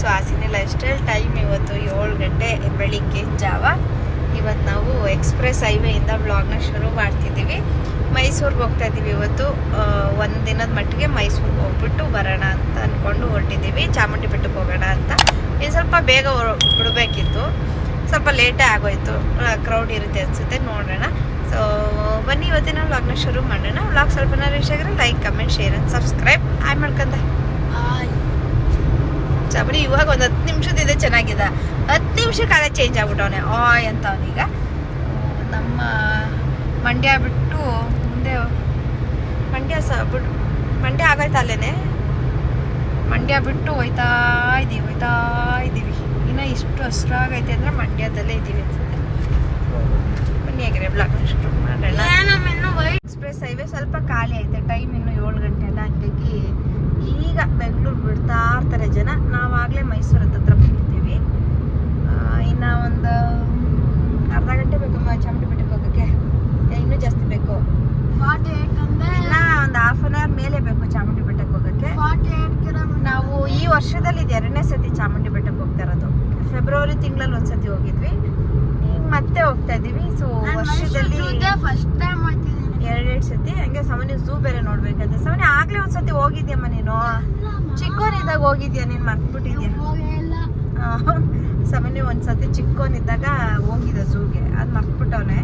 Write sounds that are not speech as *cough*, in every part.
So life style time ಇವತ್ತು ಏಳು ಗಂಟೆ ಬೆಳಿಗ್ಗೆ ಜಾವ. ಇವತ್ತು ನಾವು ಎಕ್ಸ್ಪ್ರೆಸ್ ಹೈವೇಯಿಂದ ಬ್ಲಾಗ್ನ ಶುರು ಮಾಡ್ತಿದ್ದೀವಿ. ಮೈಸೂರಿಗೆ ಹೋಗ್ತಾ ಇದ್ದೀವಿ ಇವತ್ತು. ಒಂದು ದಿನದ ಮಟ್ಟಿಗೆ ಮೈಸೂರಿಗೆ ಹೋಗ್ಬಿಟ್ಟು ಬರೋಣ ಅಂತ ಅಂದ್ಕೊಂಡು ಹೊರಟಿದ್ದೀವಿ. ಚಾಮುಂಡಿ ಬೆಟ್ಟಕ್ಕೆ ಹೋಗೋಣ ಅಂತ. ಇನ್ನು ಸ್ವಲ್ಪ ಬೇಗ ಬಿಡಬೇಕಿತ್ತು. ಸ್ವಲ್ಪ ಲೇಟೇ ಆಗೋಯ್ತು. ಕ್ರೌಡ್ ಇರುತ್ತೆ ಅನಿಸುತ್ತೆ. ನೋಡೋಣ. ಸೊ ಬನ್ನಿ ಇವತ್ತಿನ ವ್ಲಾಗ್ನ ಶುರು ಮಾಡೋಣ. ವ್ಲಾಗ್ ಸ್ವಲ್ಪ ಇಷ್ಟ ಆಗಿದ್ರೆ like comment share and subscribe ಆಯ್ ಮಾಡ್ಕೊಂಡೆ ಚಾಮುಂಡಿ ಇವಾಗ ಒಂದು ಹತ್ತು ನಿಮಿಷದಿದೆ ಚೆನ್ನಾಗಿದೆ. ಹತ್ತು ನಿಮಿಷ ಕಾಲ ಚೇಂಜ್ ಆಗ್ಬಿಟ್ಟವನೆ. ಆಯ್ ಅಂತ ಅವನೀಗ. ನಮ್ಮ ಮಂಡ್ಯ ಬಿಟ್ಟು ಮುಂದೆ ಮಂಡ್ಯ ಸ ಬಿಟ್ಟು ಮಂಡ್ಯ ಆಗೋಯ್ತಾ ಅಲ್ಲೇನೆ? ಮಂಡ್ಯ ಬಿಟ್ಟು ಹೋಯ್ತಾ ಇದ್ದೀವಿ ಹೋಯ್ತಾ ಇದ್ದೀವಿ ಇನ್ನು ಇಷ್ಟು ಹಸ್ರಾಗೈತೆ ಅಂದರೆ ಮಂಡ್ಯದಲ್ಲೇ ಇದ್ದೀವಿ ಅನ್ಸುತ್ತೆ. ಬನ್ನಿ ಆಗಿರೋ ಬ್ಲಾಕ್ ಇಷ್ಟು ಮಾಡೋಣ. ಎಕ್ಸ್ಪ್ರೆಸ್ ಹೈವೇ ಸ್ವಲ್ಪ ಖಾಲಿ ಐತೆ. ಟೈಮ್ ಇನ್ನು ಏಳು ಗಂಟೆ ಎಲ್ಲ ಹಂಗಾಗಿ ಈಗ ಬೆಂಗಳೂರು ಬಿಡ್ತಾ ಇರ್ತಾರೆ ಜನ. ನಾವಾಗಲೇ ಮೈಸೂರು ಹತ್ರ ಬಿಟ್ಟಿದ್ದೀವಿ ಇನ್ನು ಒಂದು ಅರ್ಧ ಗಂಟೆ ಬೇಕು ಚಾಮುಂಡಿ ಬೆಟ್ಟಕ್ಕೆ ಹೋಗೋಕ್ಕೆ. ಇನ್ನೂ ಜಾಸ್ತಿ ಬೇಕು. ಇನ್ನ ಒಂದು ಹಾಫ್ ಅನ್ ಅವರ್ ಮೇಲೆ ಬೇಕು ಚಾಮುಂಡಿ ಬೆಟ್ಟಕ್ಕೆ ಹೋಗೋಕ್ಕೆ. ನಾವು ಈ ವರ್ಷದಲ್ಲಿ ಇದು ಎರಡನೇ ಸತಿ ಚಾಮುಂಡಿ ಬೆಟ್ಟಕ್ಕೆ ಹೋಗ್ತಾ ಇರೋದು. ಫೆಬ್ರವರಿ ತಿಂಗಳಲ್ಲಿ ಒಂದ್ಸತಿ ಹೋಗಿದ್ವಿ. ಈಗ ಮತ್ತೆ ಹೋಗ್ತಾ ಇದೀವಿ ಸೊ ವರ್ಷದಲ್ಲಿ ಫಸ್ಟ್ ಟೈಮ್ ಸತಿ ಹಂಗೆ ಸಾಮಾನ್ಯ ಝೂ ಬೇರೆ ನೋಡ್ಬೇಕಂತೆ. ಸಮನಿ ಆಗ್ಲೇ ಒಂದ್ಸತಿ ಹೋಗಿದ್ಯಮ್ಮ ನೀನು? ಚಿಕ್ಕೋನಿದ್ದಾಗ ಹೋಗಿದ್ಯಾ ನೀನ್ ಮರ್ತ್ಬಿಟ್ಟಿದ್ಯಾ? ಸಮನಿ ಒಂದ್ಸತಿ ಚಿಕ್ಕೋನಿದ್ದಾಗ ಹೋಗಿದ್ದೆ ಝೂಗೆ ಅದ್ ಮರ್ತ್ಬಿಟ್ಟವನೆ.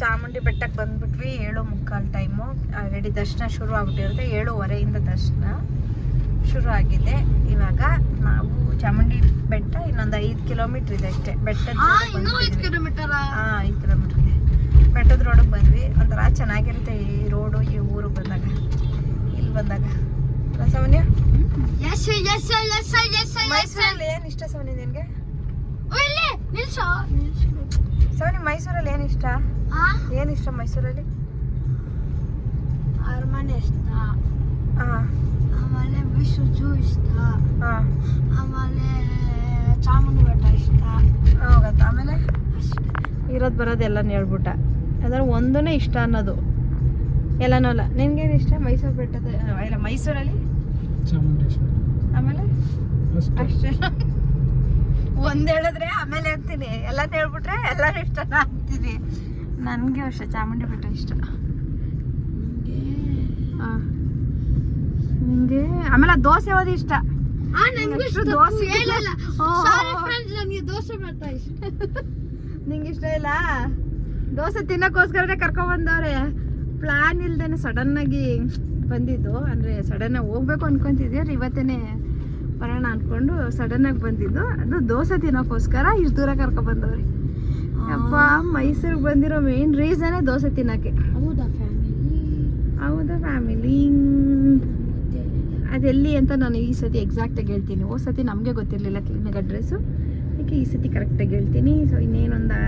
ಚಾಮುಂಡಿ ಬೆಟ್ಟಕ್ಕೆ ಬಂದ್ಬಿಟ್ವಿ ಏಳು ಮುಕ್ಕಾಲು ಟೈಮು ಆಲ್ರೆಡಿ ದರ್ಶನ ಶುರು ಆಗ್ಬಿಟ್ಟಿರುತ್ತೆ ಏಳುವರೆಯಿಂದ ದರ್ಶನ ಶುರು ಆಗಿದೆ. ಇವಾಗ ನಾವು ಚಾಮುಂಡಿ ಬೆಟ್ಟ ಇನ್ನೊಂದು ಐದು ಕಿಲೋಮೀಟರ್ ಇದೆ ಅಷ್ಟೇ. ಕಿಲೋಮೀಟರ್ ಹಾ ಐದು ಕಿಲೋಮೀಟರ್ ಇದೆ. ಬೆಟ್ಟದ ರೋಡಿಗೆ ಬಂದ್ವಿ. ಒಂಥರ ಚೆನ್ನಾಗಿರುತ್ತೆ ಈ ರೋಡು ಈ ಊರು ಬಂದಾಗ. ಇಲ್ಲಿ ಬಂದಾಗ. ಅಲ್ಲ ಸಾಮಾನ್ಯ ಎಸ್ ಎಸ್ ಎಸ್ ಎಸ್ ಮೈಸೂರಲ್ಲಿ ಏನು ಇಷ್ಟ ಸವನಿ ನಿನಗೆ? ಸಾಮಾನ್ಯ ಮೈಸೂರಲ್ಲಿ ಏನು ಇಷ್ಟ? ಆ? ಏನು ಇಷ್ಟ ಮೈಸೂರಲ್ಲಿ? ಅರಮನೆ ಇಷ್ಟ. ಹಾಂ ಆಮೇಲೆ ಮೈಸೂರು ಜೂ ಇಷ್ಟ. ಹಾಂ ಆಮೇಲೆ ಚಾಮುಂಡಿ ಬೆಟ್ಟ ಇಷ್ಟ. ಹೋಗತ್ತ ಆಮೇಲೆ? ಇರೋದು ಬರೋದೆಲ್ಲ ಹೇಳ್ಬಿಟ್ಟ. ಅಂದ್ರೆ ಒಂದನೇ ಇಷ್ಟ ಅನ್ನೋದು. ಎಲ್ಲನೂ ಅಲ್ಲ. ನಿನ್ಗೇನು ಇಷ್ಟ? ಮೈಸೂರು ಬೆಟ್ಟದ ಇಲ್ಲ ಮೈಸೂರಲ್ಲಿ? ಚಾಮುಂಡೇಶ್ವರಿ. ಆಮೇಲೆ? ಅಷ್ಟೇ. ಒಂದು ಹೇಳಿದ್ರೆ ಆಮೇಲೆ ಹೇಳ್ತೀನಿ ಎಲ್ಲ ಹೇಳ್ಬಿಟ್ರೆ ಎಲ್ಲರೂ ಇಷ್ಟನ ಅಂತೀನಿ. ನನಗೆ ಅಷ್ಟೇ. ಚಾಮುಂಡಿ ಬೆಟ್ಟ ಇಷ್ಟ. ಆ. ನಿಂಗೆ? ಆಮೇಲೆ ದೋಸೆ ಓದಿ ಇಷ್ಟ. ಆ ನನಗೂ ಇಷ್ಟ. ದೋಸೆ ದೋಸೆ ಮಾಡ್ತಾ ಇಷ್ಟ. ನಿಂಗೆ ಇಷ್ಟ ಇಲ್ಲ? ದೋಸೆ ತಿನ್ನೋಕ್ಕೋಸ್ಕರನೇ ಕರ್ಕೊಂಡ್ಬಂದವ್ರೆ ಪ್ಲಾನ್ ಇಲ್ದೇನೆ ಸಡನ್ ಆಗಿ ಬಂದಿದ್ದು. ಅಂದ್ರೆ ಸಡನ್ ಆಗಿ ಹೋಗ್ಬೇಕು ಅನ್ಕೊಂತಿದ್ವಿ ಇವತ್ತೇನೆ ಬರೋಣ ಅನ್ಕೊಂಡು ಸಡನ್ ಆಗಿ ಬಂದಿದ್ದು. ಅದು ದೋಸೆ ತಿನ್ನೋಕ್ಕೋಸ್ಕರ ಇಷ್ಟು ದೂರ ಕರ್ಕೊಂಡ್ಬಂದವ್ರಿ ಅಪ್ಪ ಮೈಸೂರಿಗೆ ಬಂದಿರೋ ಮೇನ್ ರೀಸನೇ ದೋಸೆ ತಿನ್ನಕ್ಕೆ. ಹೌದಾ ಫ್ಯಾಮಿಲಿ ಹೌದಾ ಫ್ಯಾಮಿಲಿ ಅದೆಲ್ಲಿ ಅಂತ ನಾನು ಈ ಸತಿ ಎಕ್ಸಾಕ್ಟಾಗಿ ಹೇಳ್ತೀನಿ. ಹೋದ ಸತಿ ನಮಗೆ ಗೊತ್ತಿರಲಿಲ್ಲ ಕ್ಲಿನಿಕ್ ಅಡ್ರೆಸ್ಸು ಅದಕ್ಕೆ ಈ ಸತಿ ಕರೆಕ್ಟಾಗಿ ಹೇಳ್ತೀನಿ. ಸೊ ಇನ್ನೇನೊಂದು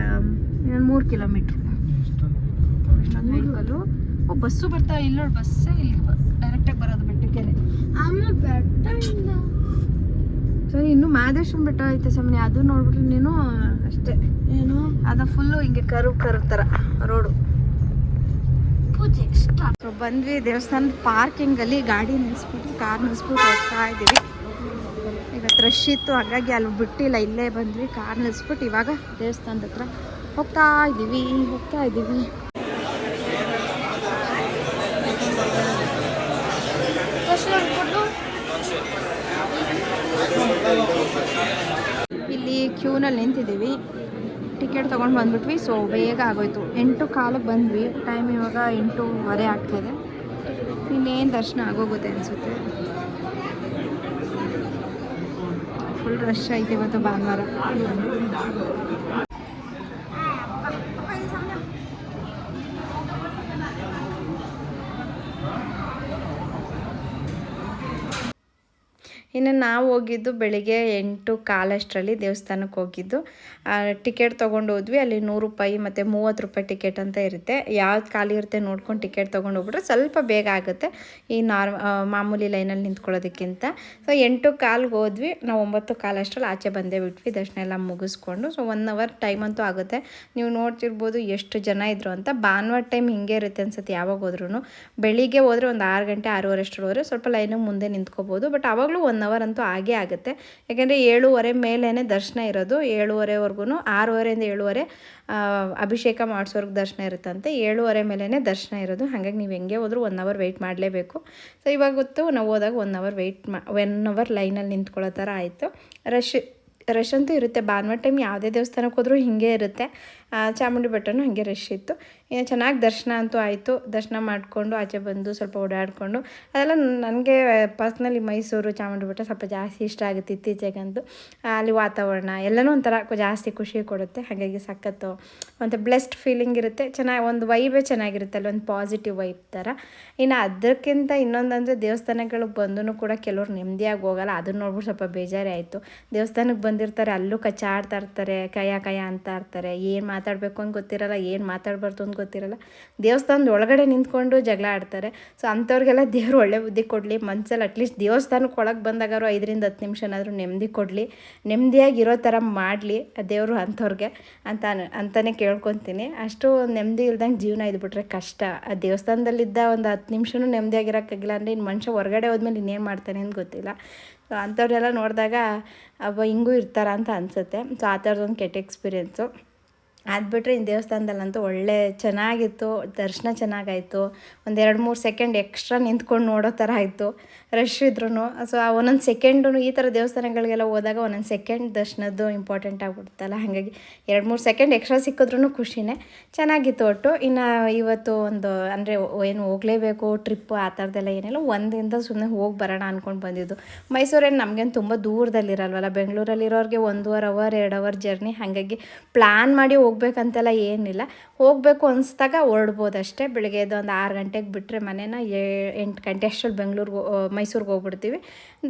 ಇನ್ನೊಂದು ಮೂರು ಕಿಲೋಮೀಟ್ರ್ ವೆಹಿಕಲು ಓ ಬಸ್ಸು ಬರ್ತಾ ಇಲ್ಲ ನೋಡಿ ಬಸ್ಸೇ ಇಲ್ಲಿ. ಡೈರೆಕ್ಟಾಗಿ ಬರೋದು ಬೆಟ್ಟಕ್ಕೆ ಆಮೇಲೆ ಬೆಟ್ಟದಿಂದ ಸರಿ ಇನ್ನು ಮಾದೇಶ್ವರ ಬೆಟ್ಟ ಐತೆ ಸಮನೆ ಅದು ನೋಡ್ಬಿಟ್ರೆ ನೀನು ಅಷ್ಟೇ. ಏನು? ಅದು ಫುಲ್ಲು ಹಿಂಗೆ ಕರು ಕರು ಥರ ರೋಡು ಸೊ ಬಂದ್ವಿ ದೇವಸ್ಥಾನದ ಪಾರ್ಕಿಂಗಲ್ಲಿ ಗಾಡಿ ನಿಲ್ಲಿಸ್ಬಿಟ್ಟು ಕಾರ್ ನಿಲ್ಲಿಸ್ಬಿಟ್ಟು ಹೋಗ್ತಾ ಇದ್ದೀವಿ. ಈಗ ರಶ್ ಇತ್ತು ಹಾಗಾಗಿ ಅಲ್ಲಿ ಬಿಟ್ಟಿಲ್ಲ. ಇಲ್ಲೇ ಬಂದ್ವಿ ಕಾರ್ ನಿಲ್ಲಿಸ್ಬಿಟ್ಟು ಇವಾಗ ದೇವಸ್ಥಾನದ ಹತ್ರ ಹೋಗ್ತಾ ಇದ್ದೀವಿ ಹೋಗ್ತಾ ಇದ್ದೀವಿ ಇಲ್ಲಿ ಕ್ಯೂನಲ್ಲಿ ನಿಂತಿದ್ದೀವಿ. ಟಿಕೆಟ್ ತೊಗೊಂಡು ಬಂದ್ಬಿಟ್ವಿ ಸೊ ಬೇಗ ಆಗೋಯ್ತು. ಎಂಟು ಕಾಲಕ್ಕೆ ಬಂದ್ವಿ. ಟೈಮ್ ಇವಾಗ ಎಂಟೂವರೆ ಆಗ್ತಾಯಿದೆ ಇನ್ನೇನು ದರ್ಶನ ಆಗೋಗುತ್ತೆ ಅನಿಸುತ್ತೆ. ಫುಲ್ ರಶ್ ಐತೆ ಇವತ್ತು ಭಾನುವಾರ. ಇನ್ನು ನಾವು ಹೋಗಿದ್ದು ಬೆಳಿಗ್ಗೆ ಎಂಟು ಕಾಲಷ್ಟರಲ್ಲಿ ದೇವಸ್ಥಾನಕ್ಕೆ ಹೋಗಿದ್ದು. ಟಿಕೆಟ್ ತೊಗೊಂಡು ಹೋದ್ವಿ. ಅಲ್ಲಿ ನೂರು ರೂಪಾಯಿ ಮತ್ತು ಮೂವತ್ತು ರೂಪಾಯಿ ಟಿಕೆಟ್ ಅಂತ ಇರುತ್ತೆ. ಯಾವ್ದು ಖಾಲಿ ಇರುತ್ತೆ ನೋಡ್ಕೊಂಡು ಟಿಕೆಟ್ ತೊಗೊಂಡು ಹೋಗ್ಬಿಟ್ರೆ ಸ್ವಲ್ಪ ಬೇಗ ಆಗುತ್ತೆ. ಈ ನಾರ್ ಮಾಮೂಲಿ ಲೈನಲ್ಲಿ ನಿಂತ್ಕೊಳ್ಳೋದಕ್ಕಿಂತ. ಸೊ ಎಂಟು ಕಾಲ್ಗೆ ಹೋದ್ವಿ. ನಾವು ಒಂಬತ್ತು ಕಾಲಷ್ಟರಲ್ಲಿ ಆಚೆ ಬಂದೇ ಬಿಟ್ವಿ. ದರ್ಶನ ಎಲ್ಲ ಮುಗಿಸ್ಕೊಂಡು. ಸೊ ಒನ್ ಅವರ್ ಟೈಮ್ ಅಂತೂ ಆಗುತ್ತೆ. ನೀವು ನೋಡ್ತಿರ್ಬೋದು ಎಷ್ಟು ಜನ ಇದ್ರು ಅಂತ. ಭಾನುವಾರ ಟೈಮ್ ಹಿಂಗೆ ಇರುತ್ತೆ ಅನ್ಸುತ್ತೆ ಯಾವಾಗ ಹೋದ್ರೂ ಬೆಳಿಗ್ಗೆ ಹೋದರೆ ಒಂದು ಆರು ಗಂಟೆ ಆರೂವರೆ ಅಷ್ಟರಲ್ಲಿ ಹೋದರೆ ಸ್ವಲ್ಪ ಲೈನಿಗೆ ಮುಂದೆ ನಿಂತ್ಕೋಬೋದು. ಬಟ್ ಆವಾಗಲೂ ಒನ್ ಅವರ್ ಅಂತೂ ಆಗೇ ಆಗುತ್ತೆ. ಯಾಕೆಂದರೆ ಏಳೂವರೆ ಮೇಲೇ ದರ್ಶನ ಇರೋದು. ಏಳುವರೆವರೆಗೂ ಆರೂವರೆಯಿಂದ ಏಳುವರೆ ಅಭಿಷೇಕ ಮಾಡಿಸೋರ್ಗೆ ದರ್ಶನ ಇರುತ್ತಂತೆ. ಏಳುವರೆ ಮೇಲೇ ದರ್ಶನ ಇರೋದು. ಹಾಗಾಗಿ ನೀವು ಹೆಂಗೆ ಹೋದರೂ ಒನ್ ಅವರ್ ವೆಯ್ಟ್ ಮಾಡಲೇಬೇಕು. ಸೊ ಇವಾಗ ಗೊತ್ತು ನಾವು ಹೋದಾಗ ಒನ್ ಅವರ್ ವೆಯ್ಟ್ ಮಾ ಒನ್ ಅವರ್ ಲೈನಲ್ಲಿ ನಿಂತ್ಕೊಳ್ಳೋ ಥರ ಆಯಿತು. ರಶ್ ರಶ್ ಅಂತೂ ಇರುತ್ತೆ. ಭಾನುವಾರ ಟೈಮ್ ಯಾವುದೇ ದೇವಸ್ಥಾನಕ್ಕೆ ಹೋದರೂ ಹಿಂಗೆ ಇರುತ್ತೆ. ಚಾಮುಂಡಿ ಬೆಟ್ಟನೂ ಹಾಗೆ ರಶ್ ಇತ್ತು. ಚೆನ್ನಾಗಿ ದರ್ಶನ ಅಂತೂ ಆಯಿತು. ದರ್ಶನ ಮಾಡಿಕೊಂಡು ಆಚೆ ಬಂದು ಸ್ವಲ್ಪ ಓಡಾಡಿಕೊಂಡು. ಅದೆಲ್ಲ ನನಗೆ ಪರ್ಸ್ನಲಿ ಮೈಸೂರು ಚಾಮುಂಡಿ ಬೆಟ್ಟ ಸ್ವಲ್ಪ ಜಾಸ್ತಿ ಇಷ್ಟ ಆಗುತ್ತೆ ಇತ್ತೀಚೆಗಂತೂ. ಅಲ್ಲಿ ವಾತಾವರಣ ಎಲ್ಲನೂ ಒಂಥರ ಜಾಸ್ತಿ ಖುಷಿ ಕೊಡುತ್ತೆ. ಹಾಗಾಗಿ ಸಖತ್ತು ಒಂದು ಬ್ಲೆಸ್ಡ್ ಫೀಲಿಂಗ್ ಇರುತ್ತೆ. ಚೆನ್ನಾಗಿ, ಒಂದು ವೈಬೇ ಚೆನ್ನಾಗಿರುತ್ತೆ. ಅಲ್ಲಿ ಒಂದು ಪಾಸಿಟಿವ್ ವೈಬ್ ಥರ. ಇನ್ನು ಅದಕ್ಕಿಂತ ಇನ್ನೊಂದಂದರೆ ದೇವಸ್ಥಾನಗಳಿಗೆ ಬಂದೂ ಕೂಡ ಕೆಲವ್ರು ನೆಮ್ಮದಿಯಾಗಿ ಹೋಗಲ್ಲ. ಅದನ್ನ ನೋಡ್ಬಿಟ್ಟು ಸ್ವಲ್ಪ ಬೇಜಾರೇ ಆಯಿತು. ದೇವಸ್ಥಾನಕ್ಕೆ ಬಂದಿರ್ತಾರೆ, ಅಲ್ಲೂ ಕಚ್ಚಾಡ್ತಾ ಇರ್ತಾರೆ ಕಯ ಕಯ ಅಂತ ಇರ್ತಾರೆ. ಏನು ಮಾತಾಡಬೇಕು ಅಂತ ಗೊತ್ತಿರಲ್ಲ, ಏನು ಮಾತಾಡಬಾರ್ದು ಅಂತ ಗೊತ್ತಿರಲ್ಲ. ದೇವಸ್ಥಾನದ ಒಳಗಡೆ ನಿಂತ್ಕೊಂಡು ಜಗಳ ಆಡ್ತಾರೆ. ಸೊ ಅಂಥವ್ರಿಗೆಲ್ಲ ದೇವರು ಒಳ್ಳೆ ಬುದ್ಧಿ ಕೊಡಲಿ. ಮನ್ಸಲ್ಲಿ ಅಟ್ಲೀಸ್ಟ್ ದೇವಸ್ಥಾನಕ್ಕೆ ಒಳಗೆ ಬಂದಾಗಾರು ಐದರಿಂದ ಹತ್ತು ನಿಮಿಷನಾದರೂ ನೆಮ್ಮದಿ ಕೊಡಲಿ. ನೆಮ್ಮದಿಯಾಗಿ ಇರೋ ಥರ ಮಾಡಲಿ ದೇವರು ಅಂಥವ್ರಿಗೆ ಅಂತ ಅಂತಲೇ ಕೇಳ್ಕೊತೀನಿ. ಅಷ್ಟು ನೆಮ್ಮದಿ ಇಲ್ದಂಗೆ ಜೀವನ ಇದ್ಬಿಟ್ರೆ ಕಷ್ಟ. ಆ ದೇವಸ್ಥಾನದಲ್ಲಿದ್ದ ಒಂದು ಹತ್ತು ನಿಮಿಷನೂ ನೆಮ್ಮದಿಯಾಗಿರೋಕ್ಕಾಗಿಲ್ಲ ಅಂದರೆ ಇನ್ನು ಮನುಷ್ಯ ಹೊರಗಡೆ ಹೋದ್ಮೇಲೆ ಇನ್ನೇನು ಮಾಡ್ತಾನೆ ಅಂತ ಗೊತ್ತಿಲ್ಲ. ಸೊ ಅಂಥವ್ರೆಲ್ಲ ನೋಡಿದಾಗ ಅವ ಹಿಂಗೂ ಇರ್ತಾರ? ಅಂತ ಅನಿಸುತ್ತೆ. ಸೊ ಆ ಥರದೊಂದು ಕೆಟ್ಟ ಎಕ್ಸ್ಪೀರಿಯೆನ್ಸು ಅದು ಬಿಟ್ಟರೆ ಇನ್ನು ದೇವಸ್ಥಾನದಲ್ಲಂತೂ ಒಳ್ಳೆ ಚೆನ್ನಾಗಿತ್ತು, ದರ್ಶನ ಚೆನ್ನಾಗಾಯಿತು. ಒಂದು ಎರಡು ಮೂರು ಸೆಕೆಂಡ್ ಎಕ್ಸ್ಟ್ರಾ ನಿಂತ್ಕೊಂಡು ನೋಡೋ ಥರ ಆಯಿತು ರಶ್ ಇದ್ರೂ ಸೊ ಒಂದೊಂದು ಸೆಕೆಂಡು ಈ ಥರ ದೇವಸ್ಥಾನಗಳಿಗೆಲ್ಲ ಹೋದಾಗ ಒಂದೊಂದು ಸೆಕೆಂಡ್ ದರ್ಶನದ್ದು ಇಂಪಾರ್ಟೆಂಟ್ ಆಗಿಬಿಡುತ್ತಲ್ಲ ಹಾಗಾಗಿ ಎರಡು ಮೂರು ಸೆಕೆಂಡ್ ಎಕ್ಸ್ಟ್ರಾ ಸಿಕ್ಕಿದ್ರೂ ಖುಷಿನೇ. ಚೆನ್ನಾಗಿತ್ತು ಒಟ್ಟು. ಇನ್ನು ಇವತ್ತು ಒಂದು, ಅಂದರೆ ಏನು ಹೋಗಲೇಬೇಕು ಟ್ರಿಪ್ ಆ ಥರದ್ದೆಲ್ಲ ಏನಿಲ್ಲ. ಒಂದಿಂದ ಸುಮ್ಮನೆ ಹೋಗಿ ಬರೋಣ ಅಂದ್ಕೊಂಡು ಬಂದಿದ್ದು. ಮೈಸೂರೇನು ನಮಗೇನು ತುಂಬ ದೂರದಲ್ಲಿರಲ್ವಲ್ಲ. ಬೆಂಗಳೂರಲ್ಲಿರೋರಿಗೆ ಒಂದೂವರೆ ಅವರ್ ಎರಡು ಅವರ್ ಜರ್ನಿ ಹಾಗಾಗಿ ಪ್ಲ್ಯಾನ್ ಮಾಡಿ ಹೋಗ್ಬೇಕಂತೆಲ್ಲ ಏನಿಲ್ಲ. ಹೋಗಬೇಕು ಅನಿಸ್ದಾಗ ಹೊರಡ್ಬೋದು ಅಷ್ಟೇ ಬೆಳಗ್ಗೆ ಒಂದು ಆರು ಗಂಟೆಗೆ ಬಿಟ್ಟರೆ ಮನೇನ ಏ, ಎಂಟು ಗಂಟೆ ಅಷ್ಟರಲ್ಲಿ ಬೆಂಗಳೂರಿಗೆ ಮೈಸೂರಿಗೆ ಹೋಗ್ಬಿಡ್ತೀವಿ.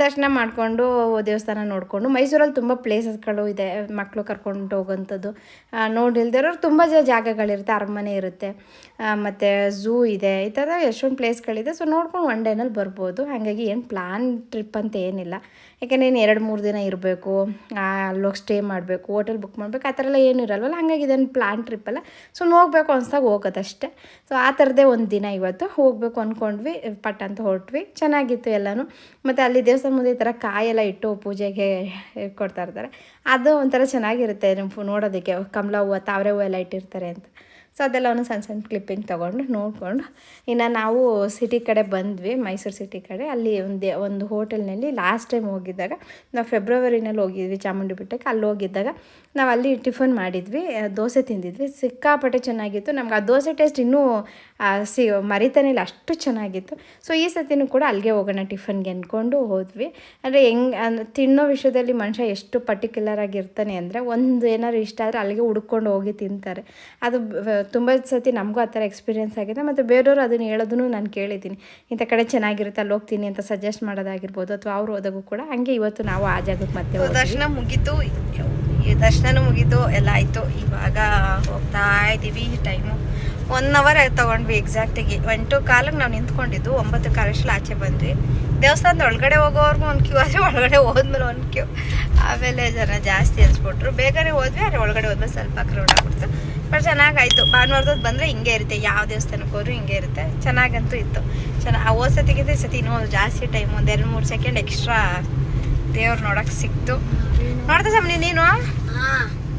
ದರ್ಶನ ಮಾಡಿಕೊಂಡು ದೇವಸ್ಥಾನ ನೋಡಿಕೊಂಡು, ಮೈಸೂರಲ್ಲಿ ತುಂಬ ಪ್ಲೇಸಸ್ಗಳು ಇದೆ ಮಕ್ಕಳು ಕರ್ಕೊಂಡು ಹೋಗೋಂಥದ್ದು. ನೋಡಿಲ್ದಿರೋರು ತುಂಬ ಜಾಗಗಳಿರುತ್ತೆ, ಅರಮನೆ ಇರುತ್ತೆ. ಮತ್ತು ಝೂ ಇದೆ, ಈ ಥರ ಎಷ್ಟೊಂದು ಪ್ಲೇಸ್ಗಳಿದೆ. ಸೊ, ನೋಡ್ಕೊಂಡು ಒನ್ ಡೇನಲ್ಲಿ ಬರ್ಬೋದು. ಹಾಗಾಗಿ ಏನು ಪ್ಲ್ಯಾನ್ ಟ್ರಿಪ್ ಅಂತ ಏನಿಲ್ಲ. ಯಾಕೆಂದರೆ ಏನು ಎರಡು, ಮೂರು ದಿನ ಇರಬೇಕು ಅಲ್ಲೋಗಿ ಸ್ಟೇ ಮಾಡಬೇಕು, ಹೋಟೆಲ್ ಬುಕ್ ಮಾಡಬೇಕು, ಆ ಥರ ಎಲ್ಲ ಏನು ಇರಲ್ವಲ್ಲ. ಹಾಗಾಗಿ ಇದೇನು ಪ್ಲ್ಯಾನ್ ಟ್ರಿಪ್ ಅಲ್ಲ. ಸೊ ಹೋಗ್ಬೇಕು ಅನ್ಸ್ದಾಗ ಹೋಗೋದಷ್ಟೇ. ಸೊ ಆ ಥರದ್ದೇ ಒಂದು ದಿನ ಇವತ್ತು. ಹೋಗಬೇಕು ಅಂದ್ಕೊಂಡ್ವಿ ಪಟ್ ಅಂತ ಹೊರಟ್ವಿ. ಚೆನ್ನಾಗಿತ್ತು ಎಲ್ಲನೂ. ಮತ್ತು ಅಲ್ಲಿ ದೇವಸ್ಥಾನ ಮುಂದೆ ಈ ಥರ ಕಾಯೆಲ್ಲ ಇಟ್ಟು ಪೂಜೆಗೆ ಕೊಡ್ತಾ ಇರ್ತಾರೆ. ಅದು ಒಂಥರ ಚೆನ್ನಾಗಿರುತ್ತೆ ನಿಮ್ಮ ನೋಡೋದಕ್ಕೆ. ಕಮಲ ಹೂವು, ತಾವರೆ ಹೂವು ಎಲ್ಲ ಇಟ್ಟಿರ್ತಾರೆ ಅಂತ. ಸೊ ಅದೆಲ್ಲ ಒಂದು ಸಣ್ಣ ಸಣ್ಣ ಕ್ಲಿಪ್ಪಿಂಗ್ ತೊಗೊಂಡು ನೋಡಿಕೊಂಡು. ಇನ್ನು ನಾವು ಸಿಟಿ ಕಡೆ ಬಂದ್ವಿ, ಮೈಸೂರು ಸಿಟಿ ಕಡೆ. ಅಲ್ಲಿ ಒಂದು ಒಂದು ಹೋಟೆಲ್ನಲ್ಲಿ ಲಾಸ್ಟ್ ಟೈಮ್ ಹೋಗಿದ್ದಾಗ, ನಾವು ಫೆಬ್ರವರಿನಲ್ಲಿ ಹೋಗಿದ್ವಿ ಚಾಮುಂಡಿ ಬೆಟ್ಟಕ್ಕೆ. ಅಲ್ಲಿ ಹೋಗಿದ್ದಾಗ ನಾವು ಅಲ್ಲಿ ಟಿಫನ್ ಮಾಡಿದ್ವಿ ದೋಸೆ ತಿಂದಿದ್ವಿ. ಸಿಕ್ಕಾಪಟ್ಟೆ ಚೆನ್ನಾಗಿತ್ತು. ನಮ್ಗೆ ಆ ದೋಸೆ ಟೇಸ್ಟ್ ಇನ್ನೂ ಸಿ, ಮರಿತಾನೆ ಇಲ್ಲ, ಅಷ್ಟು ಚೆನ್ನಾಗಿತ್ತು. ಸೊ ಈ ಸತಿನೂ ಕೂಡ ಅಲ್ಲಿಗೆ ಹೋಗೋಣ ಟಿಫನ್ಗೆ ಅಂದ್ಕೊಂಡು ಹೋದ್ವಿ. ಅಂದರೆ ಹೆಂಗ್ ತಿನ್ನೋ ವಿಷಯದಲ್ಲಿ ಮನುಷ್ಯ ಎಷ್ಟು ಪರ್ಟಿಕ್ಯುಲರ್ ಆಗಿರ್ತಾನೆ ಅಂದರೆ ಒಂದು ಏನಾದ್ರು ಇಷ್ಟ ಆದರೆ ಅಲ್ಲಿಗೆ ಹುಡ್ಕೊಂಡು ಹೋಗಿ ತಿಂತಾರೆ. ಅದು ತುಂಬ ಸತಿ ನಮಗೂ ಆ ಥರ ಎಕ್ಸ್ಪೀರಿಯೆನ್ಸ್ ಆಗಿದೆ. ಮತ್ತು ಬೇರೆಯವರು ಅದನ್ನು ಹೇಳೋದನ್ನು ನಾನು ಕೇಳಿದ್ದೀನಿ. ಇಂಥ ಕಡೆ ಚೆನ್ನಾಗಿರುತ್ತೆ, ಅಲ್ಲಿ ಹೋಗ್ತೀನಿ ಅಂತ ಸಜೆಸ್ಟ್ ಮಾಡೋದಾಗಿರ್ಬೋದು, ಅಥವಾ ಅವ್ರು ಹೋದಾಗೂ ಕೂಡ ಹಂಗೆ ಇವತ್ತು ನಾವು ಆ ಜಾಗಕ್ಕೆ ಮತ್ತೆ. ದರ್ಶನ ಮುಗೀತು. ಈ ದರ್ಶನ ಮುಗೀತು ಎಲ್ಲ ಆಯಿತು. ಇವಾಗ ಹೋಗ್ತಾ ಇದ್ದೀವಿ. ಟೈಮು ಒನ್ ಅವರ್ ತಗೊಂಡ್ವಿ ಎಕ್ಸಾಕ್ಟಾಗಿ ಟು ಕಾಲಕ್ಕೆ ನಾವು ನಿಂತ್ಕೊಂಡಿದ್ದು. ಒಂಬತ್ತು ಕಾಲಷ್ಟಲ್ಲಿ ಆಚೆ ಬಂದ್ವಿ. ದೇವಸ್ಥಾನದ ಒಳಗಡೆ ಹೋಗೋವರೆಗೂ ಒಂದು ಕ್ಯೂ ಆದರೆ ಒಳಗಡೆ ಹೋದ್ಮೇಲೆ ಒಂದು ಕ್ಯೂ ಆಮೇಲೆ ಜನ ಜಾಸ್ತಿ ಅನ್ಸ್ಬಿಟ್ರು. ಬೇಗನೆ ಹೋದ್ವಿ, ಆದರೆ ಒಳಗಡೆ ಹೋದ್ಮೇಲೆ ಸ್ವಲ್ಪ ಕ್ರೌಡ್ ಆಗ್ಬಿಡ್ತು. ಬಟ್ ಚೆನ್ನಾಗಾಯ್ತು. ಭಾನುವಾರದ ಬಂದರೆ ಹಿಂಗೆ ಇರುತ್ತೆ. ಯಾವ ದೇವಸ್ಥಾನಕ್ಕೆ ಹೋದ್ರೂ ಹಿಂಗೆ ಇರುತ್ತೆ. ಚೆನ್ನಾಗಂತೂ ಇತ್ತು. ಚೆನ್ನಾಗಿ ಹೋದ ಸತಿಗಿಂತ ಸತಿ ಇನ್ನೂ ಜಾಸ್ತಿ ಟೈಮ್ ಒಂದು ಎರಡು ಮೂರು ಸೆಕೆಂಡ್ ಎಕ್ಸ್ಟ್ರಾ ದೇವ್ರು ನೋಡಕ್ಕೆ ಸಿಕ್ತು. ನೋಡ್ತಾ ಸಮನಿ ನೀನು?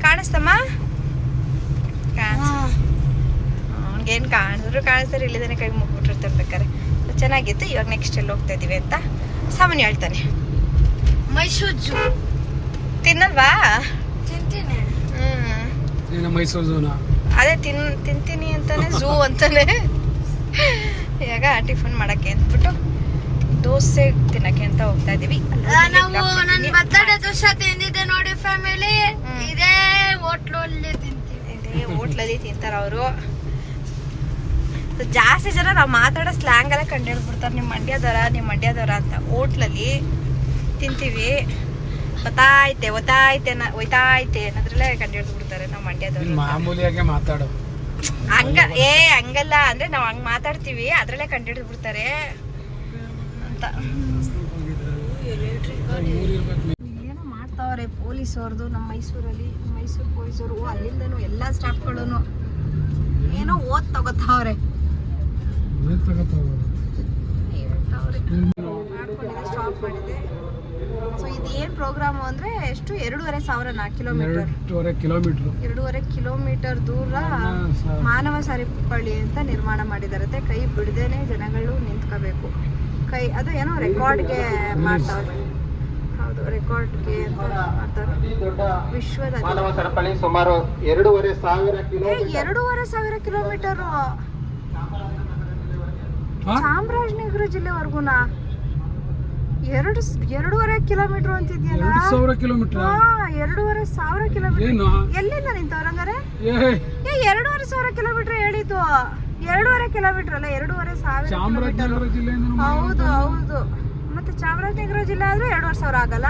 ಕಾಣಿಸ್ತಮ್ಮ? ಅವ್ನಿಗೇನು ಕಾಣಿದ್ರು ಕಾಣಿಸ್ತಾರೆ ಇಲ್ಲಿದ್ದಾನೆ ಕೈ ಮುಗ್ಬಿಟ್ಟಿರ್ತಾರೆ ಬೇಕಾರೆ ಚೆನ್ನಾಗಿತ್ತು ಇವಾಗ ನೆಕ್ಸ್ಟ್ ಎಲ್ಲಿ ಹೋಗ್ತಾ ಇದೀವಿ ಅಂತ ಸಾಮಾನ್ಯ ಹೇಳ್ತಾನೆ. ಮೈಸೂರು ಜೂ. ತಿನ್ನಲ್ವಾ? ತಿಂತೀನಿ. ಹ್ಮ್. ಏನು ಮೈಸೂರು ಝೂನ ಅದೇ ತಿನ್ ತಿಂತೀನಿ ಅಂತಾನೆ *laughs* ಝೂ ಅಂತಾನೆ. ಇವಾಗ ಟಿಫನ್ ಮಾಡಕ್ಕೆ ಅಂದ್ಬಿಟ್ಟು ದೋಸೆ ತಿನ್ನಕ್ಕೆ ಅಂತ ಹೋಗ್ತಾ ಇದೀವಿ. ನಾವು ನನ್ನ. ಬರ್ತಡೇ ದೋಸೆ ತಿಂದಿದ್ದೆ ನೋಡಿ ಫ್ಯಾಮಿಲಿ. ಇದೇ ಹೋಟ್ಲಲ್ಲಿ ತಿಂತೀವಿ. ಇದೇ ಹೋಟ್ಲಲ್ಲಿ ತಿಂತಾರ ಅವರು. ಜಾಸ್ತಿ ಜನ ನಾವು ಮಾತಾಡೋ ಸ್ಲ್ಯಾಂಗ್ ಎಲ್ಲ ಕಂಡು ಹಿಡ್ಬಿಡ್ತಾರೆ ನಿಮ್ಮ ಮಂಡ್ಯದವರ ನಿಮ್ಮ ಮಂಡ್ಯದವರ ಅಂತ. ಹೋಟ್ಲಲ್ಲಿ ತಿಂತೀವಿ. ಒತ್ತಾಯ್ತೆ ಒತ್ತಾಯ್ತೆ ಒಯ್ತಾಯ್ತೆ ಅನ್ನೋದ್ರಲ್ಲೇ ಕಂಡು ಹಿಡ್ದ್ಬಿಡ್ತಾರೆ ನಾವು ಮಂಡ್ಯದವರು ಮಾತಾಡೋ ಮಾಮೂಲಿಯಾಗೆ ಮಾತಾಡೋ ಹಂಗ ಏ ಹಂಗಲ್ಲ. ಅಂದ್ರೆ ನಾವು ಹಂಗ್ ಮಾತಾಡ್ತೀವಿ. ಅದ್ರಲ್ಲೇ ಕಂಡು ಹಿಡ್ದು ಬಿಡ್ತಾರೆ ಅಂತ. ಏನೋ ಮಾಡ್ತಾವ್ರೆ ಪೊಲೀಸವ್ರದ್ದು ನಮ್ಮ ಮೈಸೂರಲ್ಲಿ ಮೈಸೂರು ಪೊಲೀಸರು ಅಲ್ಲಿಂದನು ಎಲ್ಲ ಸ್ಟಾಫ್ಗಳು ಏನೋ ಓದ್ ತಗೋತಾವ್ರೆ. ಮಾಡ್ಕೊಂಡಿದ್ದೆ ಸ್ಟಾಪ್ ಮಾಡಿದೆ. ಸೊ ಇದೇನು ಪ್ರೋಗ್ರಾಮು ಅಂದರೆ ಎಷ್ಟು? ಎರಡೂವರೆ ಕಿಲೋಮೀಟರ್ ಎರಡೂವರೆ ಕಿಲೋಮೀಟ್ರು ಎರಡೂವರೆ ಕಿಲೋಮೀಟರ್ ದೂರ ಮಾನವ ಸರಿಪಳ್ಳಿ ಅಂತ ನಿರ್ಮಾಣ ಮಾಡಿದಾರತ್ತೆ ಕೈ ಬಿಡದೇನೆ ಜನಗಳು ನಿಂತ್ಕೋಬೇಕು. ಕೈ ಅದು ಏನೋ ರೆಕಾರ್ಡ್ಗೆ ಮಾಡ್ತಾವ್ರೆ. ಹೌದು ರೆಕಾರ್ಡ್ಗೆ ಅಂತ ಮಾಡ್ತಾರೆ. ವಿಶ್ವದ ಮಾನವ ಸರಪಳಿ ಸುಮಾರು ಎರಡೂವರೆ ಸಾವಿರ ಕಿಲೋ ಎರಡೂವರೆ ಸಾವಿರ ಕಿಲೋಮೀಟರ್? ಚಾಮರಾಜನಗರ ಜಿಲ್ಲೆವರೆಗೂನಾ? ಎರಡು ಎರಡೂವರೆ ಕಿಲೋಮೀಟರ್ ಅಂತಿದ್ಯಲ್ಲ? ಸಾವಿರ ಕಿಲೋಮೀಟರ್? ಎರಡೂವರೆ ಸಾವಿರ ಕಿಲೋಮೀಟರ್. ಎಲ್ಲಿಂದ ನಿಂತವ್ರಂಗಾರೆ ಏ ಏ ಎರಡೂವರೆ ಸಾವಿರ ಕಿಲೋಮೀಟರ್ ಹೇಳಿದ್ದು. ಎರಡೂವರೆ ಕಿಲೋಮೀಟರ್ ಅಲ್ಲ ಎರಡೂವರೆ ಸಾವಿರ ಕಿಲೋಮೀಟರ್ ಚಾಮರಾಜನಗರ ಜಿಲ್ಲೆಯಿಂದ ಹೌದು ಹೌದು. ಮತ್ತೆ ಚಾಮರಾಜನಗರ ಜಿಲ್ಲೆ ಆದ್ರೆ ಎರಡೂವರೆ ಸಾವಿರ ಆಗಲ್ಲ?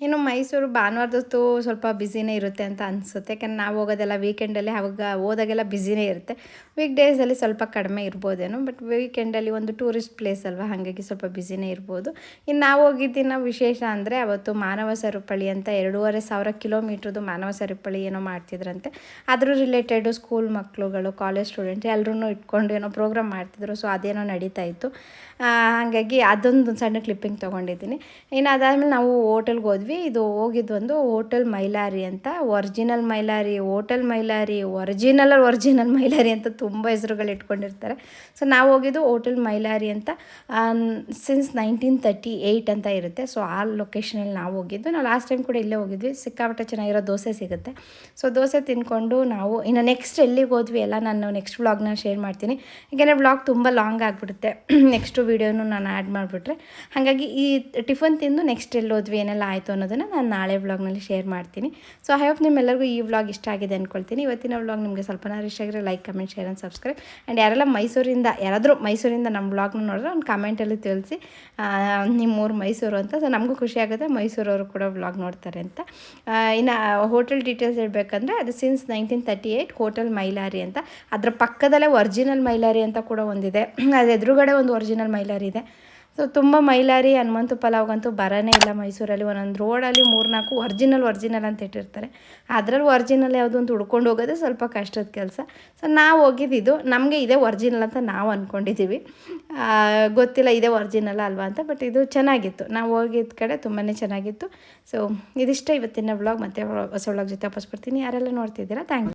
ಇನ್ನು ಮೈಸೂರು ಭಾನುವಾರದೊತ್ತು ಸ್ವಲ್ಪ ಬ್ಯುಸಿನೇ ಇರುತ್ತೆ ಅಂತ ಅನಿಸುತ್ತೆ. ಯಾಕಂದ್ರೆ ನಾವು ಹೋಗೋದೆಲ್ಲ ವೀಕೆಂಡಲ್ಲಿ ಅವಾಗ ಹೋದಾಗೆಲ್ಲ ಬ್ಯುಸಿನೇ ಇರುತ್ತೆ. ವೀಕ್ ಡೇಸಲ್ಲಿ ಸ್ವಲ್ಪ ಕಡಿಮೆ ಇರ್ಬೋದೇನೋ ಬಟ್ ವೀಕೆಂಡಲ್ಲಿ ಒಂದು ಟೂರಿಸ್ಟ್ ಪ್ಲೇಸ್ ಅಲ್ವಾ, ಹಾಗಾಗಿ ಸ್ವಲ್ಪ ಬ್ಯುಸಿನೇ ಇರ್ಬೋದು. ಇನ್ನು ನಾವು ಹೋಗಿದ್ದಿನ ವಿಶೇಷ ಅಂದರೆ ಅವತ್ತು ಮಾನವ ಸರಪಳಿ ಅಂತ ಎರಡೂವರೆ ಸಾವಿರ ಕಿಲೋಮೀಟ್ರದ್ದು ಮಾನವ ಸರಪಳಿ ಏನೋ ಮಾಡ್ತಿದ್ರಂತೆ. ಅದ್ರ ರಿಲೇಟೆಡು ಸ್ಕೂಲ್ ಮಕ್ಕಳುಗಳು ಕಾಲೇಜ್ ಸ್ಟೂಡೆಂಟ್ ಎಲ್ಲರೂ ಇಟ್ಕೊಂಡು ಏನೋ ಪ್ರೋಗ್ರಾಮ್ ಮಾಡ್ತಿದ್ರು ಸೊ ಅದೇನೋ ನಡೀತಾ ಇತ್ತು. ಹಾಗಾಗಿ ಅದೊಂದು ಸಣ್ಣ ಕ್ಲಿಪ್ಪಿಂಗ್ ತೊಗೊಂಡಿದ್ದೀನಿ. ಇನ್ನು ಅದಾದಮೇಲೆ ನಾವು ಹೋಟೆಲ್ಗೆ ಹೋದ್ವಿ. ಇದು ಹೋಗಿದ್ದು ಒಂದು ಹೋಟೆಲ್ ಮೈಲಾರಿ ಅಂತ original Mylari hotel Mylari original original Mylari ಅಂತ ತುಂಬ ಹೆಸರುಗಳು ಇಟ್ಕೊಂಡಿರ್ತಾರೆ ಸೊ ನಾವು ಹೋಗಿದ್ದು ಹೋಟೆಲ್ ಮೈಲಾರಿ ಅಂತ ಸಿನ್ಸ್ ನೈನ್ಟೀನ್ ತರ್ಟಿ ಏಯ್ಟ್ ಅಂತ ಇರುತ್ತೆ. ಸೊ ಆ ಲೊಕೇಶನಲ್ಲಿ ನಾವು ಹೋಗಿದ್ದು. ನಾವು ಲಾಸ್ಟ್ ಟೈಮ್ ಕೂಡ ಇಲ್ಲೇ ಹೋಗಿದ್ವಿ. ಸಿಕ್ಕಾಪಟ್ಟೆ ಚೆನ್ನಾಗಿರೋ ದೋಸೆ ಸಿಗುತ್ತೆ. ಸೊ ದೋಸೆ ತಿನ್ಕೊಂಡು ನಾವು ಇನ್ನು ನೆಕ್ಸ್ಟ್ ಎಲ್ಲಿಗೆ ಹೋದ್ವಿ ಎಲ್ಲ ನಾನು ನೆಕ್ಸ್ಟ್ ವ್ಲಾಗ್ನ ಶೇರ್ ಮಾಡ್ತೀನಿ. ಯಾಕೆಂದರೆ ವ್ಲಾಗ್ ತುಂಬ ಲಾಂಗ್ ಆಗಿಬಿಡುತ್ತೆ. ನೆಕ್ಸ್ಟು *clears throat* ವೀಡಿಯೋನು ನಾನು ಆ್ಯಡ್ ಮಾಡಿಬಿಟ್ರೆ. ಹಾಗಾಗಿ ಈ ಟಿಫನ್ ತಿಂದು ನೆಕ್ಸ್ಟ್ ಎಲ್ಲಿ ಹೋದ್ವಿ, ಏನೆಲ್ಲ ಆಯಿತು ಅನ್ನೋದನ್ನು ನಾನು ನಾಳೆ ವ್ಲಾಗ್ನಲ್ಲಿ ಶೇರ್ ಮಾಡ್ತೀನಿ. ಸೊ ಐ ಹೋಪ್ ನಿಮ್ಮೆಲ್ಲರಿಗೂ ಈ ವ್ಲಾಗ್ ಇಷ್ಟ ಆಗಿದೆ ಅಂದ್ಕೊಳ್ತೀನಿ ಇವತ್ತಿನ ವ್ಲಾಗ್ ನಿಮಗೆ ಸ್ವಲ್ಪ ಇಷ್ಟ ಆಗಿರೋ like comment share and subscribe and ಯಾರೆಲ್ಲ ಮೈಸೂರಿಂದ, ಯಾರಾದರೂ ಮೈಸೂರಿಂದ ನಮ್ಮ ಬ್ಲಾಗ್ನ ನೋಡಿದ್ರೆ ಒಂದು ಕಮೆಂಟಲ್ಲಿ ತಿಳಿಸಿ. ನಿಮ್ಮೂರು ಮೈಸೂರು ಅಂತ. ಸೊ ನಮಗೂ ಖುಷಿ ಆಗುತ್ತೆ ಮೈಸೂರವರು ಕೂಡ ವ್ಲಾಗ್ ನೋಡ್ತಾರೆ ಅಂತ. ಇನ್ನು ಹೋಟೆಲ್ ಡೀಟೇಲ್ಸ್ ಹೇಳಬೇಕಂದ್ರೆ ಅದು since nineteen thirty eight hotel Mylari ಅಂತ. ಅದರ ಪಕ್ಕದಲ್ಲೇ ಒರಿಜಿನಲ್ ಮೈಲಾರಿ ಅಂತ ಕೂಡ ಒಂದಿದೆ. *clears throat* ಅದು ಎದುರುಗಡೆ ಒಂದು ಒರಿಜಿನಲ್ ಮೈಲಾರಿ ಇದೆ. ಸೊ ತುಂಬ ಮೈಲಾರಿ ಹನುಮಂತು ಪಲಾವ್ಗಂತೂ ಬರನೇ ಇಲ್ಲ ಮೈಸೂರಲ್ಲಿ. ಒಂದೊಂದು ರೋಡಲ್ಲಿ ಮೂರ್ನಾಲ್ಕು ಒರ್ಜಿನಲ್ ಒರ್ಜಿನಲ್ ಅಂತ ಇಟ್ಟಿರ್ತಾರೆ. ಅದರಲ್ಲಿ ಒರ್ಜಿನಲ್ ಯಾವುದು ಅಂತ ಹುಡ್ಕೊಂಡು ಹೋಗೋದೇ ಸ್ವಲ್ಪ ಕಷ್ಟದ ಕೆಲಸ. ಸೊ ನಾವು ಹೋಗಿದ್ದಿದ್ದು ನಮಗೆ ಇದೇ ಒರ್ಜಿನಲ್ ಅಂತ ನಾವು ಅಂದ್ಕೊಂಡಿದ್ದೀವಿ ಗೊತ್ತಿಲ್ಲ ಇದೇ ಒರ್ಜಿನಲ್ ಅಲ್ವಾ ಅಂತ ಬಟ್ ಇದು ಚೆನ್ನಾಗಿತ್ತು. ನಾವು ಹೋಗಿದ್ದ ಕಡೆ ತುಂಬಾ ಚೆನ್ನಾಗಿತ್ತು. ಸೊ ಇದಿಷ್ಟೇ ಇವತ್ತಿನ ವ್ಲಾಗ್ ಮತ್ತೆ ಹೊಸ ವ್ಲಾಗ್ ಜೊತೆ ವಾಪಸ್ ಬರ್ತೀನಿ. ಯಾರೆಲ್ಲ ನೋಡ್ತಿದ್ದೀರಾ ಥ್ಯಾಂಕ್ ಯು